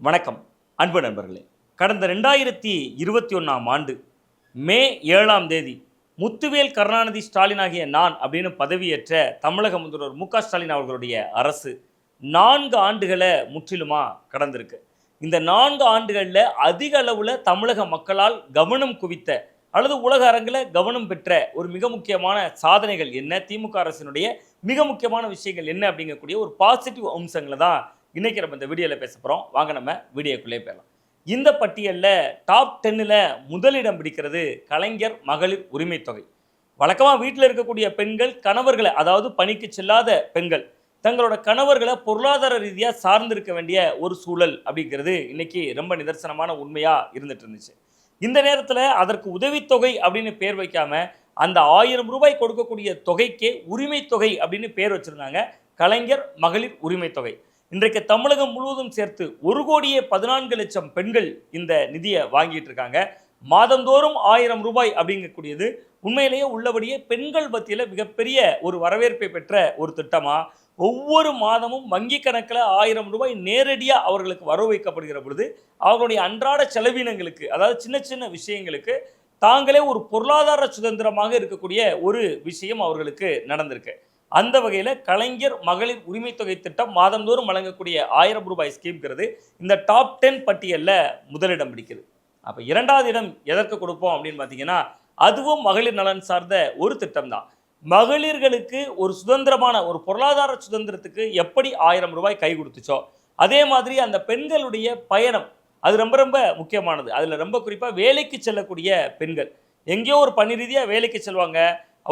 வணக்கம் அன்பு நண்பர்களே. கடந்த ரெண்டாயிரத்தி இருபத்தி ஒன்றாம் ஆண்டு மே ஏழாம் தேதி முத்துவேல் கருணாநிதி ஸ்டாலின் ஆகிய நான் அப்படின்னு பதவியேற்ற தமிழக முதல்வர் மு க ஸ்டாலின் அவர்களுடைய அரசு நான்கு ஆண்டுகளை முற்றிலுமா கடந்திருக்கு. இந்த நான்கு ஆண்டுகளில் அதிக அளவில் தமிழக மக்களால் கவனம் குவித்த அல்லது உலக அரங்கில் கவனம் பெற்ற ஒரு மிக முக்கியமான சாதனைகள் என்ன? திமுக அரசினுடைய மிக முக்கியமான விஷயங்கள் என்ன? அப்படிங்கக்கூடிய ஒரு பாசிட்டிவ் அம்சங்களை தான் இன்றைக்கி நம்ம இந்த வீடியோவில் பேச போகிறோம் வாங்க நம்ம வீடியோக்குள்ளே போயிடலாம். இந்த பட்டியலில் டாப் டென்னில் முதலிடம் பிடிக்கிறது கலைஞர் மகளிர் உரிமை தொகை. வழக்கமாக வீட்டில் இருக்கக்கூடிய பெண்கள் கணவர்களை அதாவது பணிக்கு செல்லாத பெண்கள் தங்களோட கணவர்களை பொருளாதார ரீதியாக சார்ந்திருக்க வேண்டிய ஒரு சூழல் அப்படிங்கிறது இன்னைக்கு ரொம்ப நிதர்சனமான உண்மையாக இருந்துட்டு இருந்துச்சு. இந்த நேரத்தில் அதற்கு உதவித்தொகை அப்படின்னு பேர் வைக்காம அந்த ஆயிரம் ரூபாய் கொடுக்கக்கூடிய தொகைக்கே உரிமை தொகை அப்படின்னு பேர் வச்சிருந்தாங்க கலைஞர் மகளிர் உரிமை தொகை. இன்றைக்கு தமிழகம் முழுவதும் சேர்த்து ஒரு கோடியே பதினான்கு லட்சம் பெண்கள் இந்த நிதியை வாங்கிட்டு இருக்காங்க. மாதந்தோறும் ஆயிரம் ரூபாய் அப்படிங்கக்கூடியது உண்மையிலேயே உள்ளபடியே பெண்கள் மத்தியில் மிகப்பெரிய ஒரு வரவேற்பை பெற்ற ஒரு திட்டமாக ஒவ்வொரு மாதமும் வங்கி கணக்கில் ஆயிரம் ரூபாய் நேரடியாக அவர்களுக்கு வரவு வைக்கப்படுகிற பொழுது அவர்களுடைய அன்றாட செலவினங்களுக்கு அதாவது சின்ன சின்ன விஷயங்களுக்கு தாங்களே ஒரு பொருளாதார சுதந்திரமாக இருக்கக்கூடிய ஒரு விஷயம் அவர்களுக்கு நடந்திருக்கு. அந்த வகையில் கலைஞர் மகளிர் உரிமை தொகை திட்டம் மாதந்தோறும் வழங்கக்கூடிய ஆயிரம் ரூபாய் ஸ்கீம்ங்கிறது இந்த டாப் டென் பட்டியலில் முதலிடம் பிடிக்குது. அப்போ இரண்டாவது இடம் எதற்கு கொடுப்போம் அப்படின்னு பார்த்தீங்கன்னா அதுவும் மகளிர் நலன் சார்ந்த ஒரு திட்டம் தான். மகளிர்களுக்கு ஒரு சுதந்திரமான ஒரு பொருளாதார சுதந்திரத்துக்கு எப்படி ஆயிரம் ரூபாய் கை கொடுத்துச்சோ அதே மாதிரி அந்த பெண்களுடைய பயணம் அது ரொம்ப ரொம்ப முக்கியமானது. அதில் ரொம்ப குறிப்பாக வேலைக்கு செல்லக்கூடிய பெண்கள். எங்கேயோ ஒரு பணி ரீதியாக வேலைக்கு செல்வாங்க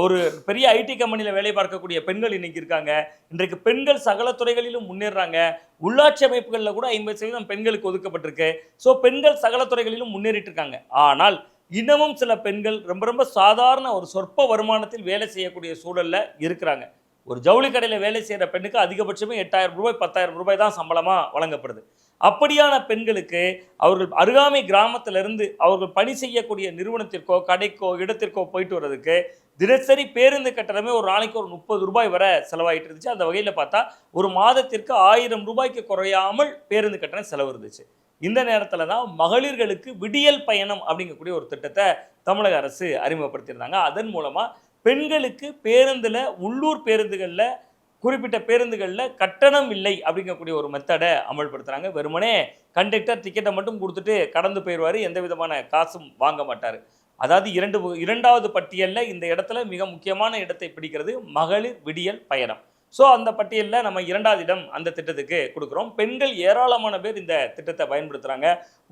ஒரு பெரிய ஐடி கம்பெனியில் வேலை பார்க்கக்கூடிய பெண்கள் இன்னைக்கு இருக்காங்க. இன்றைக்கு பெண்கள் சகல துறைகளிலும் முன்னேறாங்க உள்ளாட்சி அமைப்புகளில் கூட ஐம்பது சதவீதம் பெண்களுக்கு ஒதுக்கப்பட்டிருக்கு. ஸோ பெண்கள் சகல துறைகளிலும் முன்னேறிட்டு இருக்காங்க. ஆனால் இன்னமும் சில பெண்கள் ரொம்ப ரொம்ப சாதாரண ஒரு சொற்ப வருமானத்தில் வேலை செய்யக்கூடிய சூழல்ல இருக்கிறாங்க. ஒரு ஜவுளி கடையில் வேலை செய்கிற பெண்ணுக்கு அதிகபட்சமே எட்டாயிரம் ரூபாய் பத்தாயிரம் ரூபாய் தான் சம்பளமாக வழங்கப்படுது. அப்படியான பெண்களுக்கு அவர்கள் அருகாமை கிராமத்திலிருந்து அவர்கள் பணி செய்யக்கூடிய நிறுவனத்திற்கோ கடைக்கோ இடத்திற்கோ போயிட்டு வர்றதுக்கு தினசரி பேருந்து கட்டணமே ஒரு நாளைக்கு ஒரு முப்பது ரூபாய் வரை செலவாயிட்டு இருந்துச்சு. அந்த வகையில் பார்த்தா ஒரு மாதத்திற்கு ஆயிரம் ரூபாய்க்கு குறையாமல் பேருந்து கட்டணம் செலவு இருந்துச்சு இந்த நேரத்தில் தான் மகளிர்களுக்கு விடியல் பயணம் அப்படிங்கக்கூடிய ஒரு திட்டத்தை தமிழக அரசு அறிமுகப்படுத்தியிருந்தாங்க. அதன் மூலமாக பெண்களுக்கு பேருந்தில் உள்ளூர் பேருந்துகளில் குறிப்பிட்ட பேருந்துகளில் கட்டணம் இல்லை அப்படிங்கக்கூடிய ஒரு மெத்தடை அமல்படுத்துகிறாங்க வெறுமனே கண்டக்டர் டிக்கெட்டை மட்டும் கொடுத்துட்டு கடந்து போயிடுவார் எந்த விதமான காசும் வாங்க மாட்டார். அதாவது இரண்டு இரண்டாவது பட்டியலில் இந்த இடத்துல மிக முக்கியமான இடத்தை பிடிக்கிறது மகளிர் விடியல் பயணம். ஸோ அந்த பட்டியலில் நம்ம இரண்டாவது இடம் அந்த திட்டத்துக்கு கொடுக்குறோம். பெண்கள் ஏராளமான பேர் இந்த திட்டத்தை பயன்படுத்துகிறாங்க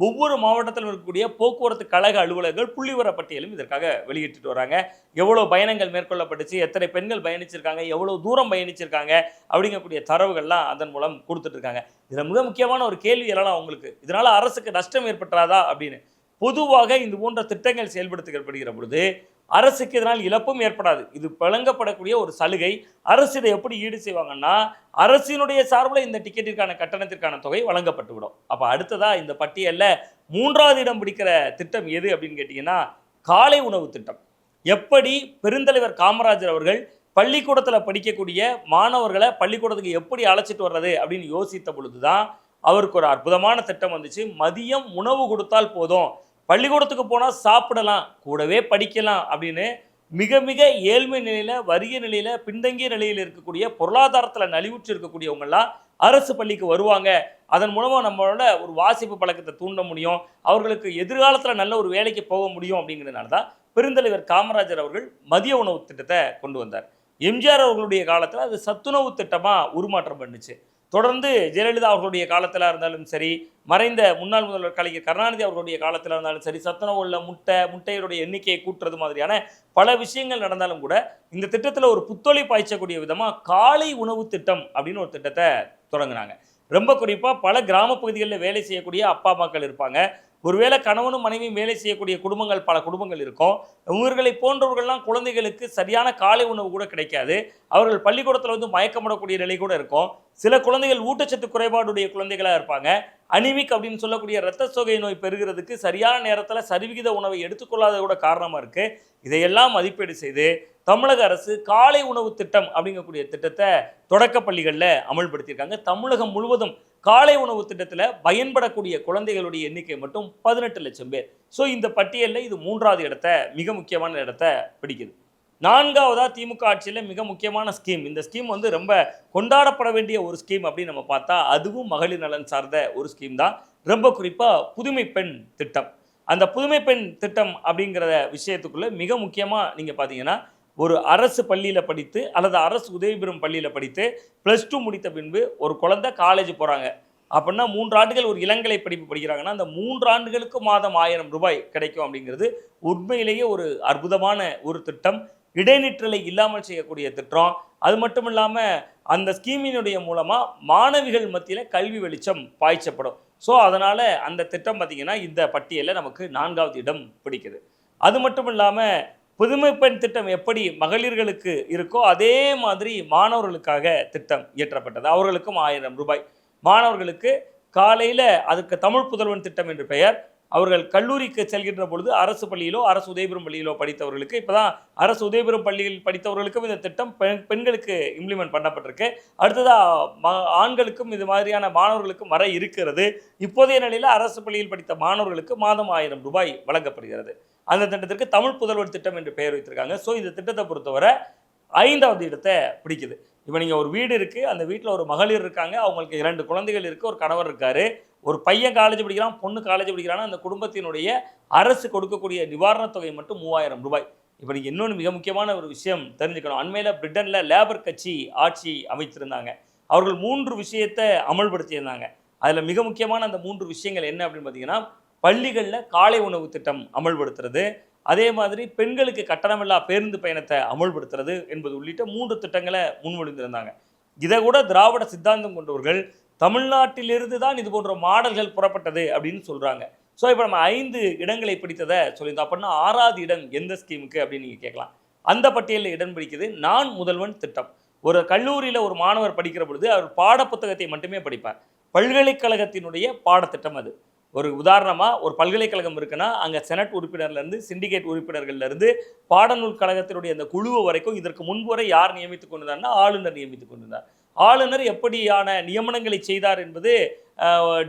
ஒவ்வொரு மாவட்டத்திலும் இருக்கக்கூடிய போக்குவரத்து கழக அலுவலர்கள் புள்ளிவர பட்டியலும் இதற்காக வெளியிட்டுட்டு வராங்க. எவ்வளோ பயணங்கள் மேற்கொள்ளப்பட்டுச்சு எத்தனை பெண்கள் பயணிச்சிருக்காங்க எவ்வளோ தூரம் பயணிச்சிருக்காங்க அப்படிங்கக்கூடிய தரவுகள்லாம் அதன் மூலம் கொடுத்துட்ருக்காங்க இதில் மிக முக்கியமான ஒரு கேள்வி எல்லாம் அவங்களுக்கு இதனால் அரசுக்கு நஷ்டம் ஏற்பட்டுறாதா அப்படின்னு. பொதுவாக இது போன்ற திட்டங்கள் செயல்படுத்தப்படுகிற பொழுது அரசுக்கு இதனால் இழப்பும் ஏற்படாது. இது வழங்கப்படக்கூடிய ஒரு சலுகை. அரசு இதை எப்படி ஈடு செய்வாங்கன்னா அரசினுடைய சார்பில் இந்த டிக்கெட்டிற்கான கட்டணத்திற்கான தொகை வழங்கப்பட்டு விடும் அப்போ அடுத்ததாக இந்த பட்டியலில் மூன்றாவது இடம் பிடிக்கிற திட்டம் எது அப்படின்னு கேட்டிங்கன்னா காலை உணவு திட்டம். எப்படி பெருந்தலைவர் காமராஜர் அவர்கள் பள்ளிக்கூடத்தில் படிக்கக்கூடிய மாணவர்களை பள்ளிக்கூடத்துக்கு எப்படி அழைச்சிட்டு வர்றது அப்படின்னு யோசித்த பொழுது தான் அவருக்கு ஒரு அற்புதமான திட்டம் வந்துச்சு. மதியம் உணவு கொடுத்தால் போதும். பள்ளிக்கூடத்துக்கு போனால் சாப்பிடலாம் கூடவே படிக்கலாம் அப்படின்னு மிக மிக ஏழ்மை நிலையில் வறிய நிலையில் பின்தங்கிய நிலையில் இருக்கக்கூடிய பொருளாதாரத்தில் நலிவுற்று இருக்கக்கூடியவங்கெல்லாம் அரசு பள்ளிக்கு வருவாங்க. அதன் மூலமாக நம்மளோட ஒரு வாசிப்பு பழக்கத்தை தூண்ட முடியும். அவர்களுக்கு எதிர்காலத்தில் நல்ல ஒரு வேலைக்கு போக முடியும் அப்படிங்கிறதுனால தான் பெருந்தலைவர் காமராஜர் அவர்கள் மதிய உணவு திட்டத்தை கொண்டு வந்தார். எம்ஜிஆர் அவர்களுடைய காலத்தில் அது சத்துணவு திட்டமாக உருமாற்றம் பண்ணுச்சு. தொடர்ந்து ஜெயலலிதா அவர்களுடைய காலத்தில் இருந்தாலும் சரி மறைந்த முன்னாள் முதல்வர் கலைஞர் கருணாநிதி அவர்களுடைய காலத்தில் இருந்தாலும் சரி சத்துணவு உள்ள முட்டை முட்டையுடைய எண்ணிக்கையை கூட்டுறது மாதிரியான பல விஷயங்கள் நடந்தாலும் கூட இந்த திட்டத்தில் ஒரு புத்தொழி பாய்ச்சக்கூடிய விதமாக காலை உணவு திட்டம் அப்படின்னு ஒரு திட்டத்தை தொடங்கினாங்க. ரொம்ப குறிப்பாக பல கிராம பகுதிகளில் வேலை செய்யக்கூடிய அப்பா அம்மாக்கள் இருப்பாங்க. ஒருவேளை கணவனும் மனைவியும் வேலை செய்யக்கூடிய குடும்பங்கள் பல குடும்பங்கள் இருக்கும். இவர்களை போன்றவர்கள்லாம் குழந்தைகளுக்கு சரியான காலை உணவு கூட கிடைக்காது. அவர்கள் பள்ளிக்கூடத்தில் வந்து மயக்கமிடக்கூடிய நிலை கூட இருக்கும். சில குழந்தைகள் ஊட்டச்சத்து குறைபாடுடைய குழந்தைகளாக இருப்பாங்க. அனிமிக் அப்படின்னு சொல்லக்கூடிய இரத்த சோகை நோய் பெறுகிறதுக்கு சரியான நேரத்தில் சரிவிகித உணவை எடுத்துக்கொள்ளாத கூட காரணமாக இருக்குது இதையெல்லாம் மதிப்பீடு செய்து தமிழக அரசு காலை உணவு திட்டம் அப்படிங்கக்கூடிய திட்டத்தை தொடக்க பள்ளிகளில் அமல்படுத்தியிருக்காங்க. தமிழகம் முழுவதும் காலை உணவு திட்டத்தில் பயன்படக்கூடிய குழந்தைகளுடைய எண்ணிக்கை மட்டும் பதினெட்டு லட்சம் பேர். ஸோ இந்த பட்டியலில் இது மூன்றாவது இடத்த மிக முக்கியமான இடத்த பிடிக்குது. நான்காவதாக திமுக ஆட்சியில் மிக முக்கியமான ஸ்கீம் இந்த ஸ்கீம் வந்து ரொம்ப கொண்டாடப்பட வேண்டிய ஒரு ஸ்கீம் அப்படின்னு நம்ம பார்த்தா அதுவும் மகளிர் நலன் சார்ந்த ஒரு ஸ்கீம் தான். ரொம்ப குறிப்பாக புதுமை பெண் திட்டம். அந்த புதுமை பெண் திட்டம் அப்படிங்கிற விஷயத்துக்குள்ளே மிக முக்கியமாக நீங்கள் பார்த்தீங்கன்னா ஒரு அரசு பள்ளியில் படித்து அல்லது அரசு உதவி பெறும் பள்ளியில் படித்து ப்ளஸ் டூ முடித்த பின்பு ஒரு குழந்தை காலேஜ் போகிறாங்க அப்படின்னா மூன்று ஆண்டுகள் ஒரு இளங்கலை படிப்பு படிக்கிறாங்கன்னா அந்த மூன்று ஆண்டுகளுக்கு மாதம் ஆயிரம் ரூபாய் கிடைக்கும் அப்படிங்கிறது உண்மையிலேயே ஒரு அற்புதமான ஒரு திட்டம். இடைநிற்றலை இல்லாமல் செய்யக்கூடிய திட்டம். அது மட்டும் இல்லாமல் அந்த ஸ்கீமினுடைய மூலமாக மாணவிகள் மத்தியில் கல்வி வெளிச்சம் பாய்ச்சப்படும். ஸோ அதனால் அந்த திட்டம் பார்த்திங்கன்னா இந்த பட்டியலில் நமக்கு நான்காவது இடம் பிடிக்குது. அது மட்டும் இல்லாமல் புதுமை பெண் திட்டம் எப்படி மகளிர்களுக்கு இருக்கோ அதே மாதிரி மாணவர்களுக்காக திட்டம் இயற்றப்பட்டது. அவர்களுக்கும் ஆயிரம் ரூபாய். மாணவர்களுக்கு காலையில் அதுக்கு தமிழ் புதல்வன் திட்டம் என்று பெயர். அவர்கள் கல்லூரிக்கு செல்கின்ற பொழுது அரசு பள்ளியிலோ அரசு உதயபுரம் பள்ளியிலோ படித்தவர்களுக்கு இப்போ தான் அரசு உதயபுரம் பள்ளியில் படித்தவர்களுக்கும் இந்த திட்டம் பெண் பெண்களுக்கு இம்ப்ளிமெண்ட் பண்ணப்பட்டிருக்கு. அடுத்ததாக ஆண்களுக்கும் இது மாதிரியான மாணவர்களுக்கும் வர இருக்கிறது. இப்போதைய நிலையில் அரசு பள்ளியில் படித்த மாணவர்களுக்கு மாதம் ஆயிரம் ரூபாய் வழங்கப்படுகிறது. அந்த திட்டத்திற்கு தமிழ் புதல்வர் திட்டம் என்று பெயர் வைத்திருக்காங்க. ஸோ இந்த திட்டத்தை பொறுத்தவரை ஐந்தாவது இடத்தை பிடிக்குது. இப்போ நீங்கள் ஒரு வீடு இருக்குது அந்த வீட்டில் ஒரு மகளிர் இருக்காங்க அவங்களுக்கு இரண்டு குழந்தைகள் இருக்குது ஒரு கணவர் இருக்காரு. ஒரு பையன் காலேஜ் படிக்கிறான் பொண்ணு காலேஜ் படிக்கிறான்னா அந்த குடும்பத்தினுடைய அரசு கொடுக்கக்கூடிய நிவாரணத் தொகை மட்டும் மூவாயிரம் ரூபாய். இப்போ நீங்கள் இன்னொன்று மிக முக்கியமான ஒரு விஷயம் தெரிஞ்சுக்கணும். அண்மையில் பிரிட்டனில் லேபர் கட்சி ஆட்சி அமைத்திருந்தாங்க. அவர்கள் மூன்று விஷயத்தை அமல்படுத்தியிருந்தாங்க. அதில் மிக முக்கியமான அந்த மூன்று விஷயங்கள் என்ன அப்படின்னு பார்த்தீங்கன்னா பள்ளிகளில் காலை உணவு திட்டம் அமல்படுத்துறது அதே மாதிரி பெண்களுக்கு கட்டணமில்லா பேருந்து பயணத்தை அமல்படுத்துறது என்பது உள்ளிட்ட மூன்று திட்டங்களை முன்மொழிந்திருந்தாங்க. இதை கூட திராவிட சித்தாந்தம் கொண்டவர்கள் தமிழ்நாட்டிலிருந்து தான் இது போன்ற மாடல்கள் புறப்பட்டது அப்படின்னு சொல்கிறாங்க ஸோ இப்போ நம்ம ஐந்து இடங்களை பிடித்ததை சொல்லியிருந்தோம். அப்படின்னா ஆறாவது இடம் எந்த ஸ்கீமுக்கு அப்படின்னு நீங்கள் கேட்கலாம். அந்த பட்டியலில் இடம் பிடிக்குது. நான் முதல்வன் திட்டம். ஒரு கல்லூரியில் ஒரு மாணவர் படிக்கிற பொழுது அவர் பாடப்புத்தகத்தை மட்டுமே படிப்பார். பல்கலைக்கழகத்தினுடைய பாடத்திட்டம் அது. ஒரு உதாரணமாக ஒரு பல்கலைக்கழகம் இருக்குன்னா அங்கே செனட் உறுப்பினர்லேருந்து சிண்டிகேட் உறுப்பினர்கள்லேருந்து பாடநூல் கழகத்தினுடைய அந்த குழுவை வரைக்கும் இதற்கு முன்பு வரை யார் நியமித்துக் கொண்டிருந்தார்னா ஆளுநர் நியமித்துக் கொண்டிருந்தார். ஆளுநர் எப்படியான நியமனங்களை செய்தார் என்பது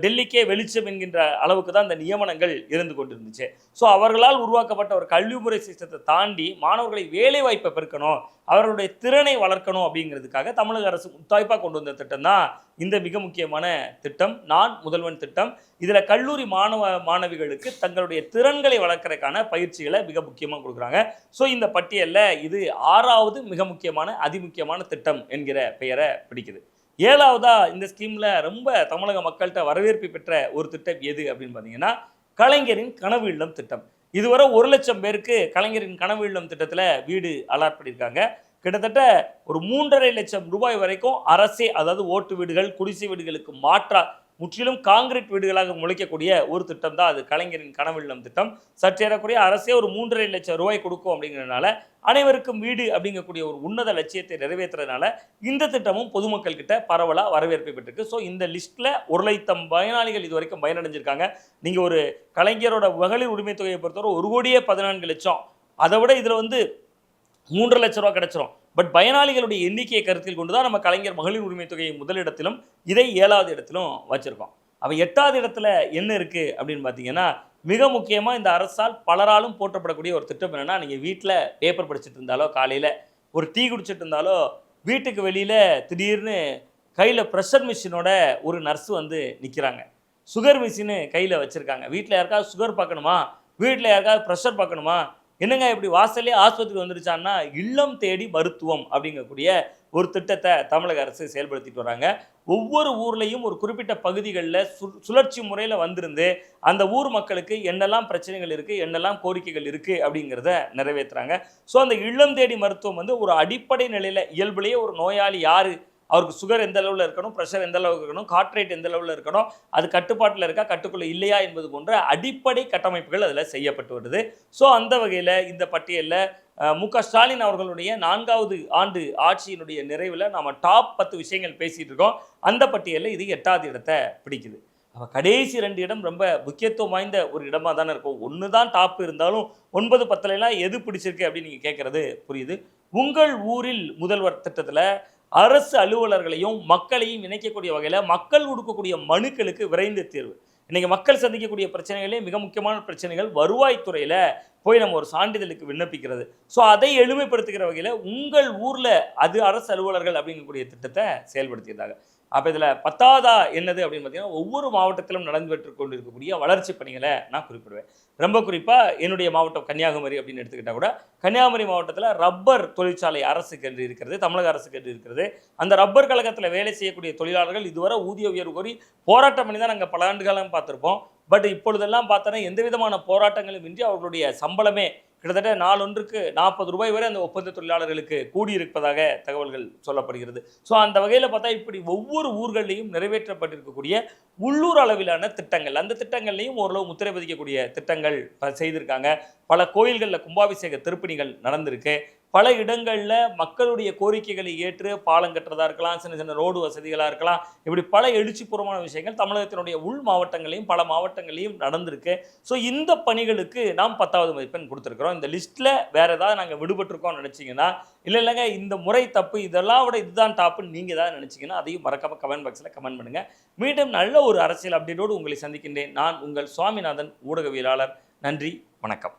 டெல்லிக்கே வெளிச்சம் என்கின்ற அளவுக்கு தான் இந்த நியமனங்கள் இருந்து கொண்டிருந்துச்சு. ஸோ அவர்களால் உருவாக்கப்பட்ட ஒரு கல்வி முறை சிஸ்டத்தை தாண்டி மாணவர்களை வேலை வாய்ப்பை பெருக்கணும் அவர்களுடைய திறனை வளர்க்கணும் அப்படிங்கிறதுக்காக தமிழக அரசு முத்தாய்ப்பாக கொண்டு வந்த திட்டம் தான் இந்த மிக முக்கியமான திட்டம். நான் முதல்வன் திட்டம். இதில் கல்லூரி மாணவ மாணவிகளுக்கு தங்களுடைய திறன்களை வளர்க்கறதுக்கான பயிற்சிகளை மிக முக்கியமாக கொடுக்குறாங்க. ஸோ இந்த பட்டியலில் இது ஆறாவது மிக முக்கியமான அதிமுக்கியமான திட்டம் என்கிற பெயரை பிடிக்குது. ஏழாவதா இந்த ஸ்கீமில் ரொம்ப தமிழக மக்கள்கிட்ட வரவேற்பு பெற்ற ஒரு திட்டம் எது அப்படின்னு பார்த்தீங்கன்னா கலைஞரின் கனவு இல்லம் திட்டம். இதுவரை ஒரு லட்சம் பேருக்கு கலைஞரின் கனவு இல்லம் திட்டத்தில் வீடு அலாட் பண்ணியிருக்காங்க. கிட்டத்தட்ட ஒரு மூன்றரை லட்சம் ரூபாய் வரைக்கும் அரசே அதாவது ஓட்டு வீடுகள் குடிசை வீடுகளுக்கு மாற்றாக முற்றிலும் காங்கிரீட் வீடுகளாக முளைக்கக்கூடிய ஒரு திட்டம் தான் அது. கலைஞரின் கனவில்லம் திட்டம். சற்றேறக்குறைய அரசே ஒரு மூன்றரை லட்சம் ரூபாய் கொடுக்கும் அப்படிங்கிறதுனால அனைவருக்கும் வீடு அப்படிங்கக்கூடிய ஒரு உன்னத லட்சியத்தை நிறைவேற்றுறதுனால இந்த திட்டமும் பொதுமக்கள் கிட்ட பரவலாக வரவேற்பை பெற்றிருக்கு. ஸோ இந்த லிஸ்ட்டில் ஒரு லட்சம் பயனாளிகள் இது வரைக்கும் பயனடைஞ்சிருக்காங்க. நீங்கள் ஒரு கலைஞரோட மகளிர் உரிமை தொகையை பொறுத்தவரை ஒரு கோடியே பதினான்கு லட்சம். அதை விட இதில் வந்து மூன்று லட்ச ரூபா கிடச்சிரும். பட் பயனாளிகளுடைய எண்ணிக்கையை கருத்தில் கொண்டு தான் நம்ம கலைஞர் மகளிர் உரிமை தொகையை முதலிடத்திலும் இதை ஏழாவது இடத்திலும் வச்சுருக்கோம். அப்போ எட்டாவது இடத்துல என்ன இருக்குது அப்படின்னு பார்த்தீங்கன்னா மிக முக்கியமாக இந்த அரசால் பலராலும் போற்றப்படக்கூடிய ஒரு திட்டம் என்னென்னா நீங்கள் வீட்டில் பேப்பர் படிச்சுட்டு இருந்தாலோ காலையில் ஒரு டீ குடிச்சிட்டு இருந்தாலோ வீட்டுக்கு வெளியில் திடீர்னு கையில் ப்ரெஷர் மிஷினோட ஒரு நர்ஸ் வந்து நிற்கிறாங்க சுகர் மிஷினு கையில் வச்சுருக்காங்க. வீட்டில் யாருக்காவது சுகர் பார்க்கணுமா வீட்டில் யாருக்காவது ப்ரெஷர் பார்க்கணுமா என்னங்க இப்படி வாசல்லே ஆஸ்பத்திரி வந்துருச்சான்னா இல்லம் தேடி மருத்துவம் அப்படிங்கக்கூடிய ஒரு திட்டத்தை தமிழக அரசு செயல்படுத்திட்டு வராங்க. ஒவ்வொரு ஊர்லேயும் ஒரு குறிப்பிட்ட பகுதிகளில் சு சுழற்சி முறையில் வந்திருந்து அந்த ஊர் மக்களுக்கு என்னெல்லாம் பிரச்சனைகள் இருக்குது என்னெல்லாம் கோரிக்கைகள் இருக்குது அப்படிங்கிறத நிறைவேற்றுறாங்க ஸோ அந்த இல்லம் தேடி மருத்துவம் வந்து ஒரு அடிப்படை நிலையில் இயல்புலேயே ஒரு நோயாளி யார்? அவருக்கு சுகர் எந்த அளவில் இருக்கணும் ப்ரெஷர் எந்த அளவுக்கு இருக்கணும் ஹார்ட் ரேட் எந்த அளவில் இருக்கணும் அது கட்டுப்பாட்டில் இருக்கா கட்டுக்குள்ளே இல்லையா என்பது போன்ற அடிப்படை கட்டமைப்புகள் அதில் செய்யப்பட்டு வருது. ஸோ அந்த வகையில் இந்த பட்டியலில் மு க ஸ்டாலின் அவர்களுடைய நான்காவது ஆண்டு ஆட்சியினுடைய நிறைவில் நாம் டாப் பத்து விஷயங்கள் பேசிகிட்டு இருக்கோம். அந்த பட்டியலில் இது எட்டாவது இடத்தை பிடிக்குது. அப்போ கடைசி ரெண்டு இடம் ரொம்ப முக்கியத்துவம் வாய்ந்த ஒரு இடமா தானே இருக்கும். ஒன்று தான் டாப் இருந்தாலும் ஒன்பது பத்துலலாம் எது பிடிச்சிருக்கு அப்படின்னு நீங்கள் கேட்குறது புரியுது. உங்கள் ஊரில் முதல்வர் திட்டத்தில் அரசு அலுவலர்களையும் மக்களையும் இணைக்கக்கூடிய வகையில் மக்கள் கொடுக்கக்கூடிய மனுக்களுக்கு விரைந்து தீர்வு. இன்றைக்கி மக்கள் சந்திக்கக்கூடிய பிரச்சனைகளே மிக முக்கியமான பிரச்சனைகள். வருவாய்த்துறையில் போய் நம்ம ஒரு சான்றிதழுக்கு விண்ணப்பிக்கிறது. ஸோ அதை எளிமைப்படுத்துகிற வகையில் உங்கள் ஊரில் அது அரசு அலுவலர்கள் அப்படிங்கக்கூடிய திட்டத்தை செயல்படுத்தியிருந்தாங்க. அப்போ இதில் பத்தாவதா என்னது அப்படின்னு பார்த்தீங்கன்னா ஒவ்வொரு மாவட்டத்திலும் நடந்துபெற்று கொண்டு இருக்கக்கூடிய வளர்ச்சி பணிகளை நான் குறிப்பிடுவேன். ரொம்ப குறிப்பாக என்னுடைய மாவட்டம் கன்னியாகுமரி அப்படின்னு எடுத்துக்கிட்டால் கூட கன்னியாகுமரி மாவட்டத்தில் ரப்பர் தொழிற்சாலை அரசுக்கு என்று இருக்கிறது தமிழக அரசுக்கு என்று இருக்கிறது. அந்த ரப்பர் கழகத்தில் வேலை செய்யக்கூடிய தொழிலாளர்கள் இதுவரை ஊதிய உயர்வு கோரி போராட்டம் பண்ணி தான் நாங்கள் பல ஆண்டுகாலம் பார்த்துருப்போம். பட் இப்பொழுதெல்லாம் பார்த்தோன்னா எந்த விதமான போராட்டங்களும் இன்றி அவர்களுடைய சம்பளமே கிட்டத்தட்ட நாளொன்றுக்கு நாற்பது ரூபாய் வரை அந்த ஒப்பந்த தொழிலாளர்களுக்கு கூடியிருப்பதாக தகவல்கள் சொல்லப்படுகிறது. ஸோ அந்த வகையில் பார்த்தா இப்படி ஒவ்வொரு ஊர்களையும் நிறைவேற்றப்பட்டிருக்கக்கூடிய உள்ளூர் அளவிலான திட்டங்கள். அந்த திட்டங்கள்லையும் ஓரளவு முத்திரை பதிக்கக்கூடிய திட்டங்கள் செய்திருக்காங்க. பல கோயில்களில் கும்பாபிஷேக திருப்பணிகள் நடந்திருக்கு. பல இடங்களில் மக்களுடைய கோரிக்கைகளை ஏற்று பாலம் கட்டுறதா இருக்கலாம் சின்ன சின்ன ரோடு வசதிகளாக இருக்கலாம் இப்படி பல எழுச்சிபூர்வமான விஷயங்கள் தமிழகத்தினுடைய உள் மாவட்டங்களையும் பல மாவட்டங்களையும் நடந்திருக்கு. ஸோ இந்த பணிகளுக்கு நாம் பத்தாவது மதிப்பெண் கொடுத்துருக்குறோம். இந்த லிஸ்ட்டில் வேறு ஏதாவது நாங்கள் விடுபட்டிருக்கோம்னு நினச்சிங்கன்னா இல்லை இல்லைங்க இந்த முறை தப்பு இதெல்லாம் விட இதுதான் டாப்புன்னு நீங்கள் ஏதாவது நினச்சிங்கன்னா அதையும் மறக்காமல் கமெண்ட் பாக்ஸில் கமெண்ட் பண்ணுங்கள் மீண்டும் நல்ல ஒரு அரசியல் அப்டேட்டோடு உங்களை சந்திக்கின்றேன். நான் உங்கள் சுவாமிநாதன் ஊடகவியலாளர். நன்றி வணக்கம்.